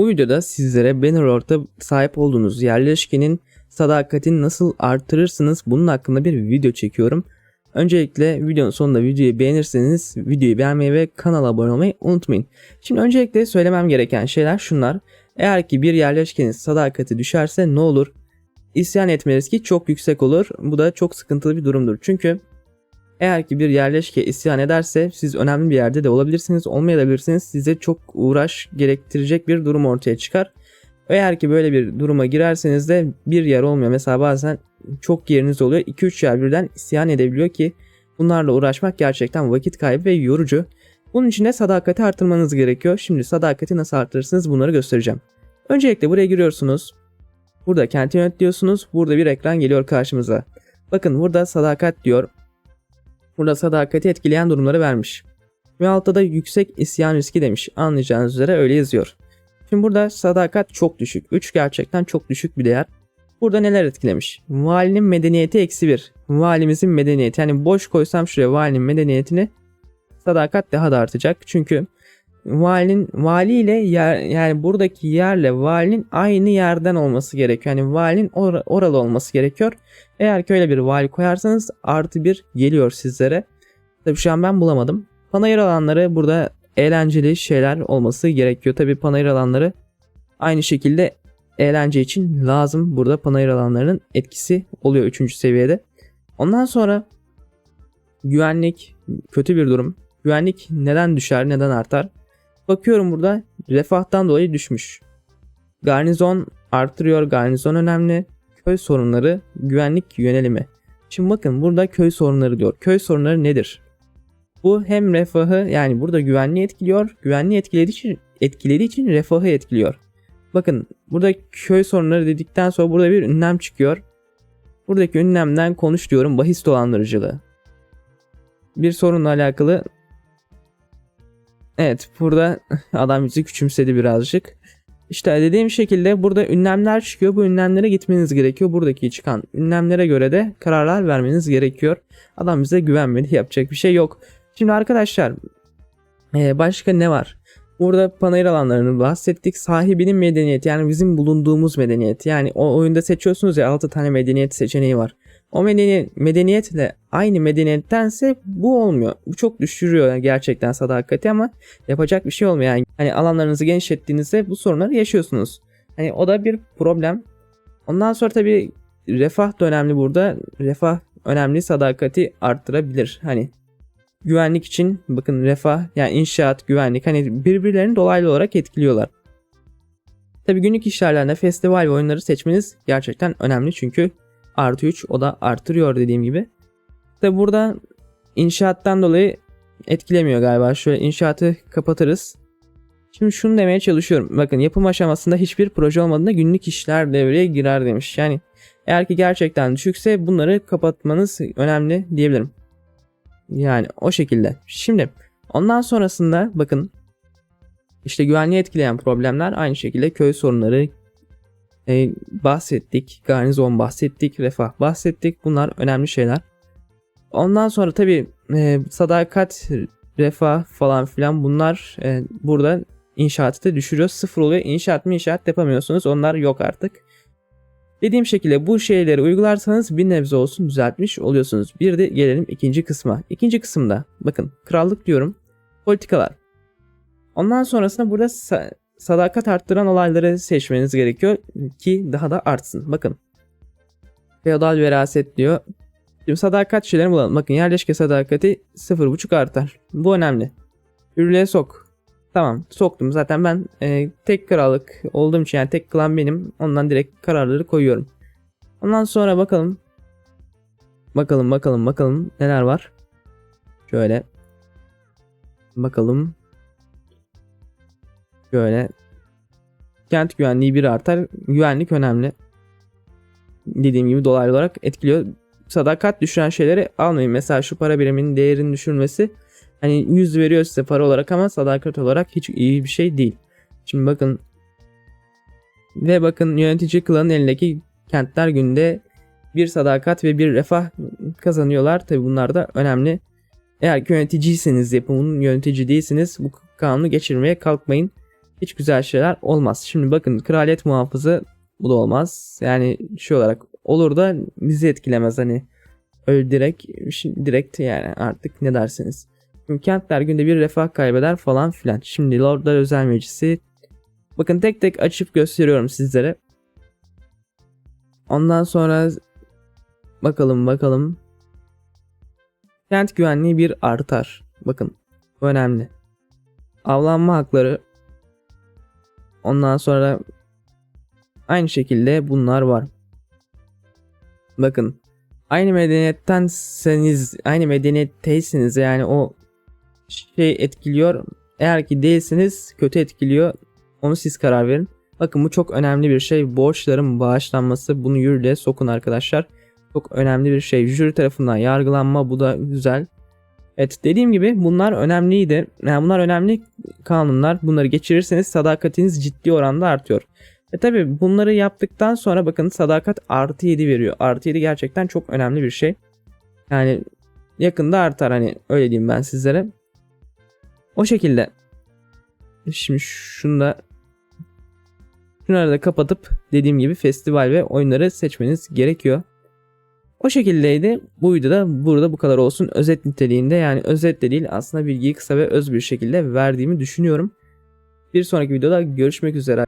Bu videoda sizlere Bannerlord'da sahip olduğunuz yerleşkenin sadakatini nasıl artırırsınız bunun hakkında bir video çekiyorum. Öncelikle videonun sonunda videoyu beğenirseniz videoyu beğenmeyi ve kanala abone olmayı unutmayın. Şimdi öncelikle söylemem gereken şeyler şunlar. Eğer ki bir yerleşkenin sadakati düşerse ne olur? İsyan etme riski çok yüksek olur. Bu da çok sıkıntılı bir durumdur. Çünkü eğer ki bir yerleşke isyan ederse siz önemli bir yerde de olabilirsiniz, olmayabilirsiniz. Size çok uğraş gerektirecek bir durum ortaya çıkar. Eğer ki böyle bir duruma girerseniz de bir yer olmuyor. Mesela bazen çok yeriniz oluyor. 2-3 yer birden isyan edebiliyor ki bunlarla uğraşmak gerçekten vakit kaybı ve yorucu. Bunun için de sadakati artırmanız gerekiyor. Şimdi sadakati nasıl artırırsınız bunları göstereceğim. Öncelikle buraya giriyorsunuz. Burada kenti yönet. Burada bir ekran geliyor karşımıza. Bakın burada sadakat diyor. Burada sadakati etkileyen durumları vermiş. Ve altta da yüksek isyan riski demiş. Anlayacağınız üzere öyle yazıyor. Şimdi burada sadakat çok düşük. 3 gerçekten çok düşük bir değer. Burada neler etkilemiş? Valinin medeniyeti eksi 1. Valimizin medeniyeti. Yani boş koysam şuraya valinin medeniyetini sadakat daha da artacak. Çünkü valinin vali yer, yani buradaki yerle valinin aynı yerden olması gerekiyor. Yani valinin or- oralı olması gerekiyor. Eğer ki öyle bir vali koyarsanız artı bir geliyor sizlere. Tabi şu an ben bulamadım. Panayır alanları burada eğlenceli şeyler olması gerekiyor. Tabi panayır alanları aynı şekilde eğlence için lazım. Burada panayır alanlarının etkisi oluyor 3. seviyede. Ondan sonra güvenlik kötü bir durum. Güvenlik neden düşer neden artar? Bakıyorum burada refahtan dolayı düşmüş. Garnizon artırıyor. Garnizon önemli. Köy sorunları, güvenlik yönelimi. Şimdi bakın burada köy sorunları diyor. Köy sorunları nedir? Bu hem refahı yani burada güvenliği etkiliyor. Güvenliği etkilediği için, etkilediği için refahı etkiliyor. Bakın burada köy sorunları dedikten sonra burada bir ünlem çıkıyor. Buradaki ünlemden konuş diyorum bahis dolandırıcılığı. Bir sorunla alakalı Evet burada adam bizi küçümsedi birazcık. İşte dediğim şekilde burada ünlemler çıkıyor. Bu ünlemlere gitmeniz gerekiyor. Buradaki çıkan ünlemlere göre de kararlar vermeniz gerekiyor. Adam bize güvenmedi. Yapacak bir şey yok. Şimdi arkadaşlar başka ne var? Burada panayır alanlarını bahsettik. Sahibinin medeniyeti yani bizim bulunduğumuz medeniyet. Yani o oyunda seçiyorsunuz ya 6 tane medeniyet seçeneği var. O medeniyet, medeniyetle aynı medeniyettense bu olmuyor. Bu çok düşürüyor gerçekten sadakati ama yapacak bir şey olmuyor. Yani hani alanlarınızı genişlettiğinizde bu sorunları yaşıyorsunuz. Hani o da bir problem. Ondan sonra tabii refah da önemli burada. Refah önemli sadakati arttırabilir. Hani güvenlik için bakın refah yani inşaat, güvenlik hani birbirlerini dolaylı olarak etkiliyorlar. Tabii günlük işlerlerinde festival ve oyunları seçmeniz gerçekten önemli çünkü artı 3 o da artırıyor dediğim gibi. Tabi burada inşaattan dolayı etkilemiyor galiba. Şöyle inşaatı kapatırız. Şimdi şunu demeye çalışıyorum. Bakın yapım aşamasında hiçbir proje olmadığında günlük işler devreye girer demiş. Yani eğer ki gerçekten düşükse bunları kapatmanız önemli diyebilirim. Yani o şekilde. Şimdi ondan sonrasında bakın işte güvenliği etkileyen problemler aynı şekilde köy sorunları, e, bahsettik. Garnizon bahsettik. Refah bahsettik. Bunlar önemli şeyler. Ondan sonra tabi e, sadakat, refah falan filan bunlar e, burada inşaatı da düşürüyor. Sıfır oluyor. İnşaat mı inşaat yapamıyorsunuz. Onlar yok artık. Dediğim şekilde bu şeyleri uygularsanız bir nebze olsun düzeltmiş oluyorsunuz. Bir de gelelim ikinci kısma. İkinci kısımda bakın krallık diyorum. Politikalar. Ondan sonrasında burada sadakat arttıran olayları seçmeniz gerekiyor ki daha da artsın. Bakın. Feodal veraset diyor. Şimdi sadakat şeylerini bulalım. Bakın yerleşke sadakati 0.5 artar. Bu önemli. Hürriyete sok. Tamam soktum. Zaten ben e, tek krallık olduğum için yani tek klan benim. Ondan direkt kararları koyuyorum. Ondan sonra bakalım. Bakalım bakalım bakalım neler var. Şöyle. Bakalım. Şöyle. Kent güvenliği bir artar. Güvenlik önemli. Dediğim gibi dolaylı olarak etkiliyor. Sadakat düşüren şeyleri almayın. Mesela şu para biriminin değerinin düşürmesi hani 100 veriyor size para olarak ama sadakat olarak hiç iyi bir şey değil. Şimdi bakın ve bakın yönetici klanın elindeki kentler günde bir sadakat ve bir refah kazanıyorlar. Tabi bunlar da önemli. Eğer ki yöneticiyseniz yapımın yönetici değilsiniz bu kanunu geçirmeye kalkmayın. Hiç güzel şeyler olmaz. Şimdi bakın kraliyet muhafızı bu da olmaz. Yani şey olarak olur da bizi etkilemez hani öyle direkt direkt yani artık ne dersiniz. Şimdi kentler günde bir refah kaybeder falan filan. Şimdi Lordlar Özel Meclisi bakın tek tek açıp gösteriyorum sizlere. Ondan sonra bakalım bakalım. Kent güvenliği bir artar. Bakın önemli. Avlanma hakları. Ondan sonra aynı şekilde bunlar var. Bakın aynı medeniyettenseniz aynı medeniyetteyseniz yani o şey etkiliyor. Eğer ki değilseniz kötü etkiliyor. Onu siz karar verin. Bakın bu çok önemli bir şey. Borçların bağışlanması. Bunu yürürlüğe sokun arkadaşlar. Çok önemli bir şey. Jüri tarafından yargılanma bu da güzel. Evet dediğim gibi bunlar önemliydi. Yani bunlar önemli kanunlar. Bunları geçirirseniz sadakatiniz ciddi oranda artıyor. E tabi bunları yaptıktan sonra bakın sadakat artı 7 veriyor. Artı 7 gerçekten çok önemli bir şey. Yani yakında artar hani öyle diyeyim ben sizlere. O şekilde. Şimdi şunu da şunları da kapatıp dediğim gibi festival ve oyunları seçmeniz gerekiyor. O şekildeydi. Bu videoda burada bu kadar olsun. Özet niteliğinde yani özet de değil aslında bilgiyi kısa ve öz bir şekilde verdiğimi düşünüyorum. Bir sonraki videoda görüşmek üzere.